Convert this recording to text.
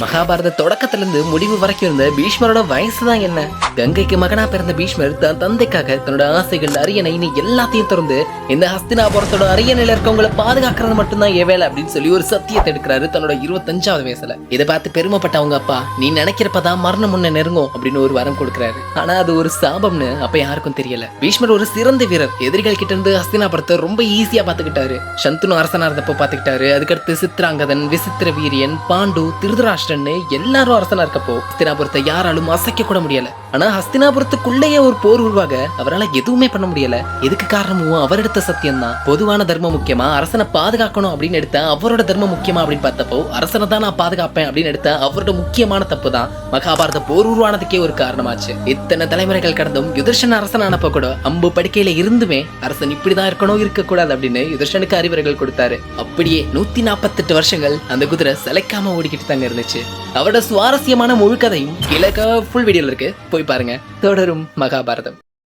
மகாபாரத தொடக்கத்துல இருந்து முடிவு வரைக்கும் இருந்த பீஷ்மரோட வயசு தான் என்ன? கங்கைக்கு மகனா பிறந்த பீஷ்மர் தன் தந்தைக்காக தன்னோட ஆசைகள் அரியணை இனி எல்லாத்தையும் திறந்து இந்த ஹஸ்தினாபுரத்தோட அரியணையில இருக்கவங்களை பாதுகாக்கிறது மட்டும்தான் ஏ வேலை அப்படின்னு சொல்லி ஒரு சத்தியத்தை எடுக்கிறாரு தன்னோட இருபத்தஞ்சாவது வயசுல. இதை பார்த்து பெருமைப்பட்ட அவங்க அப்பா நீ நினைக்கிறப்பதான் மரணம் முன்ன நெருங்கும் அப்படின்னு ஒரு வரம் கொடுக்குறாரு. ஆனா அது ஒரு சாபம்னு அப்ப யாருக்கும் தெரியல. பீஷ்மர் ஒரு சிறந்த வீரர். எதிரிகள் கிட்ட இருந்து ஹஸ்தினாபுரத்தை ரொம்ப ஈஸியா பாத்துக்கிட்டாரு சந்துனு அரசனா இருந்தப்போ பாத்துக்கிட்டாரு அதுக்கடுத்து சித்ராங்கதன் விசித்திர வீரியன் பாண்டு திருதராஷ்டிரன்னு எல்லாரும் அரசனா இருக்கப்போ ஹஸ்தினாபுரத்தை யாராலும் அசைக்க கூட முடியல. ஆனா ஹஸ்தினாபுரத்துக்குள்ளேயே ஒரு போர் உருவாக அவரால எதுவுமே பண்ண முடியல. இதுக்கு காரணமும் அவர் எடுத்த சத்தியம் தான் பொதுவான தர்மம் முக்கியமா அரசனை பாதுகாக்கணும் அப்படின்னு எடுத்த அவரோட தர்மம் முக்கியமா அப்படின்னு பார்த்தப்போ அரசனை தான் நான் பாதுகாப்பேன் அப்படின்னு எடுத்த அவரோட முக்கியமான தப்பு தான் மகாபாரத போர் உருவானதுக்கே ஒரு காரணமாச்சு. இத்தனை தலைமுறைகள் கடந்தும் யுதர்ஷன் அரசன் அனுப்ப கூட அம்பு படுக்கையில இருந்துமே அரசன் இப்படிதான் இருக்கணும் இருக்கக்கூடாது அப்படின்னு யுதர்ஷனுக்கு அறிவுரைகள் கொடுத்தாரு. அப்படியே நூத்தி நாற்பத்தெட்டு வருஷங்கள் அந்த குதிரை சிலைக்காம ஓடிக்கிட்டு தாங்க இருந்துச்சு. அவரோட சுவாரஸ்யமான முழு கதையும் இலக்க ஃபுல் வீடியோல இருக்கு. போய் பாருங்க. தொடரும் மகாபாரதம்.